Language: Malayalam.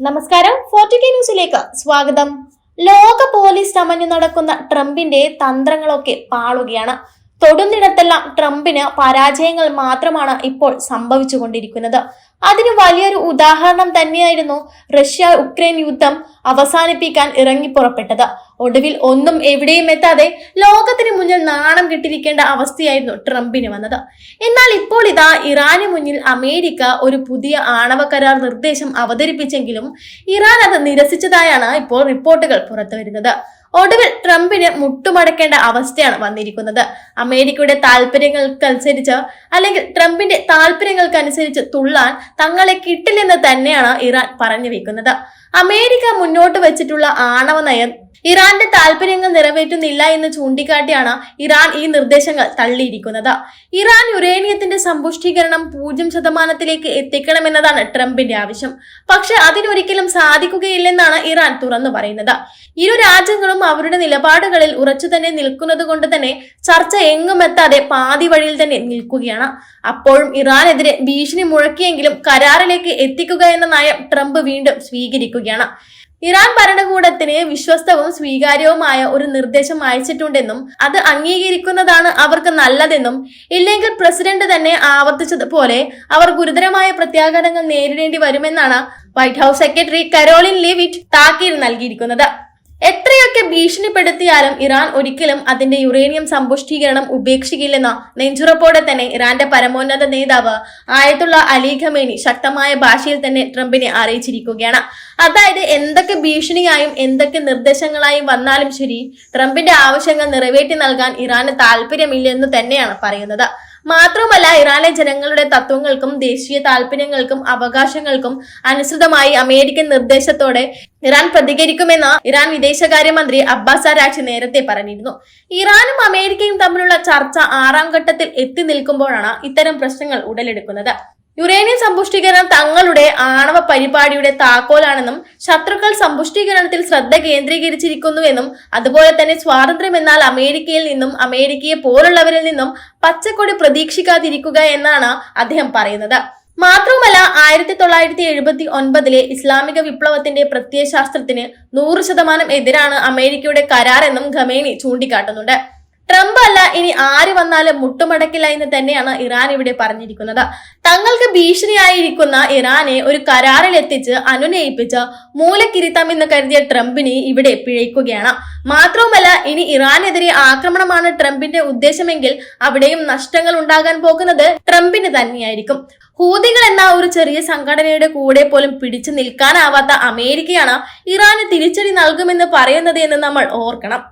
നമസ്കാരം ഫോർട്ടി കെ ന്യൂസിലേക്ക് സ്വാഗതം. ലോക പോലീസ് തമഞ്ഞു നടക്കുന്ന ട്രംപിന്റെ തന്ത്രങ്ങളൊക്കെ പാളുകയാണ്. തൊടുന്നിടത്തെല്ലാം ട്രംപിന് പരാജയങ്ങൾ മാത്രമാണ് ഇപ്പോൾ സംഭവിച്ചുകൊണ്ടിരിക്കുന്നത്. അതിന് വലിയൊരു ഉദാഹരണം തന്നെയായിരുന്നു റഷ്യ ഉക്രൈൻ യുദ്ധം അവസാനിപ്പിക്കാൻ ഇറങ്ങിപ്പുറപ്പെട്ടത്. ഒടുവിൽ ഒന്നും എവിടെയും എത്താതെ ലോകത്തിന് മുന്നിൽ നാണം കെട്ടിരിക്കേണ്ട അവസ്ഥയായിരുന്നു ട്രംപിന് വന്നത്. എന്നാൽ ഇപ്പോൾ ഇതാ ഇറാന് മുന്നിൽ അമേരിക്ക ഒരു പുതിയ ആണവ കരാർ നിർദ്ദേശം അവതരിപ്പിച്ചെങ്കിലും ഇറാൻ അത് നിരസിച്ചതായാണ് ഇപ്പോൾ റിപ്പോർട്ടുകൾ പുറത്തുവരുന്നത്. ഒടുവിൽ ട്രംപിന് മുട്ടുമടക്കേണ്ട അവസ്ഥയാണ് വന്നിരിക്കുന്നത്. അമേരിക്കയുടെ താല്പര്യങ്ങൾക്കനുസരിച്ച് അല്ലെങ്കിൽ ട്രംപിന്റെ താല്പര്യങ്ങൾക്കനുസരിച്ച് തുള്ളാൻ തങ്ങളെ കിട്ടില്ലെന്ന് തന്നെയാണ് ഇറാൻ പറഞ്ഞു വെക്കുന്നത്. അമേരിക്ക മുന്നോട്ട് വെച്ചിട്ടുള്ള ആണവ നയം ഇറാന്റെ താല്പര്യങ്ങൾ നിറവേറ്റുന്നില്ല എന്ന് ചൂണ്ടിക്കാട്ടിയാണ് ഇറാൻ ഈ നിർദ്ദേശങ്ങൾ തള്ളിയിരിക്കുന്നത്. ഇറാൻ യുറേനിയത്തിന്റെ സമ്പുഷ്ടീകരണം പൂജ്യം ശതമാനത്തിലേക്ക് എത്തിക്കണമെന്നതാണ് ട്രംപിന്റെ ആവശ്യം. പക്ഷെ അതിനൊരിക്കലും സാധിക്കുകയില്ലെന്നാണ് ഇറാൻ തുറന്നു പറയുന്നത്. ഇരു രാജ്യങ്ങളും അവരുടെ നിലപാടുകളിൽ ഉറച്ചു തന്നെ നിൽക്കുന്നത് കൊണ്ട് തന്നെ ചർച്ച എങ്ങും എത്താതെ പാതി വഴിയിൽ തന്നെ നിൽക്കുകയാണ്. അപ്പോഴും ഇറാനെതിരെ ഭീഷണി മുഴക്കിയെങ്കിലും കരാറിലേക്ക് എത്തിക്കുക എന്ന നയം ട്രംപ് വീണ്ടും സ്വീകരിക്കുകയാണ്. ഇറാൻ ഭരണകൂടത്തിന് വിശ്വസ്തവും സ്വീകാര്യവുമായ ഒരു നിർദ്ദേശം അയച്ചിട്ടുണ്ടെന്നും അത് അംഗീകരിക്കുന്നതാണ് അവർക്ക് നല്ലതെന്നും ഇല്ലെങ്കിൽ പ്രസിഡന്റ് തന്നെ ആവർത്തിച്ചതുപോലെ അവർ ഗുരുതരമായ പ്രത്യാഘാതങ്ങൾ നേരിടേണ്ടി വരുമെന്നാണ് White House secretary Karoline Leavitt താക്കീത് നൽകിയിരിക്കുന്നത്. ഭീഷണിപ്പെടുത്തിയാലും ഇറാൻ ഒരിക്കലും അതിന്റെ യുറേനിയം സമ്പുഷ്ടീകരണം ഉപേക്ഷിക്കില്ലെന്ന നെഞ്ചുറപ്പോടെ തന്നെ ഇറാന്റെ പരമോന്നത നേതാവ് ആയത്തുള്ള അലി ഖമേനി ശക്തമായ ഭാഷയിൽ തന്നെ ട്രംപിനെ അറിയിച്ചിരിക്കുകയാണ്. അതായത് എന്തൊക്കെ ഭീഷണിയായും എന്തൊക്കെ നിർദ്ദേശങ്ങളായും വന്നാലും ശരി ട്രംപിന്റെ ആവശ്യങ്ങൾ നിറവേറ്റി നൽകാൻ ഇറാന് താല്പര്യമില്ലെന്ന് തന്നെയാണ് പറയുന്നത്. മാത്രമല്ല ഇറാനിലെ ജനങ്ങളുടെ തത്വങ്ങൾക്കും ദേശീയ താല്പര്യങ്ങൾക്കും അവകാശങ്ങൾക്കും അനുസൃതമായി അമേരിക്കൻ നിർദ്ദേശത്തോടെ ഇറാൻ പ്രതികരിക്കുമെന്ന് ഇറാൻ വിദേശകാര്യമന്ത്രി അബ്ബാസ് അരാക്ഷി നേരത്തെ പറഞ്ഞിരുന്നു. ഇറാനും അമേരിക്കയും തമ്മിലുള്ള ചർച്ച ആറാം ഘട്ടത്തിൽ എത്തി നിൽക്കുമ്പോഴാണ് ഇത്തരം പ്രശ്നങ്ങൾ ഉടലെടുക്കുന്നത്. യുറേനിയം സമ്പുഷ്ടീകരണം തങ്ങളുടെ ആണവ പരിപാടിയുടെ താക്കോലാണെന്നും ശത്രുക്കൾ സമ്പുഷ്ടീകരണത്തിൽ ശ്രദ്ധ കേന്ദ്രീകരിച്ചിരിക്കുന്നുവെന്നും അതുപോലെ തന്നെ സ്വാതന്ത്ര്യം എന്നാൽ അമേരിക്കയിൽ നിന്നും അമേരിക്കയെ പോലുള്ളവരിൽ നിന്നും പച്ചക്കൊടി പ്രതീക്ഷിക്കാതിരിക്കുക എന്നാണ് അദ്ദേഹം പറയുന്നത്. മാത്രവുമല്ല ആയിരത്തി തൊള്ളായിരത്തി എഴുപത്തി ഒൻപതിലെ ഇസ്ലാമിക വിപ്ലവത്തിന്റെ പ്രത്യയശാസ്ത്രത്തിന് നൂറ് ശതമാനം എതിരാണ് അമേരിക്കയുടെ കരാർ എന്നും ഖമേനി ചൂണ്ടിക്കാട്ടുന്നുണ്ട്. ട്രംപ് അല്ല ഇനി വന്നാലും മുട്ടുമടക്കില്ല എന്ന് തന്നെയാണ് ഇറാൻ ഇവിടെ പറഞ്ഞിരിക്കുന്നത്. തങ്ങൾക്ക് ഭീഷണിയായിരിക്കുന്ന ഇറാനെ ഒരു കരാറിൽ എത്തിച്ച് അനുനയിപ്പിച്ച് മൂലക്കിരുത്താം എന്ന് കരുതിയ ട്രംപിനെ ഇവിടെ പിഴയ്ക്കുകയാണ്. മാത്രവുമല്ല ഇനി ഇറാനെതിരെ ആക്രമണമാണ് ട്രംപിന്റെ ഉദ്ദേശമെങ്കിൽ അവിടെയും നഷ്ടങ്ങൾ ഉണ്ടാകാൻ പോകുന്നത് ട്രംപിന് തന്നെയായിരിക്കും. ഹൂതികൾ എന്ന ഒരു ചെറിയ സംഘടനയുടെ കൂടെ പോലും പിടിച്ചു നിൽക്കാനാവാത്ത അമേരിക്കയാണ് ഇറാന് തിരിച്ചടി നൽകുമെന്ന് പറയുന്നത് എന്ന് നമ്മൾ ഓർക്കണം.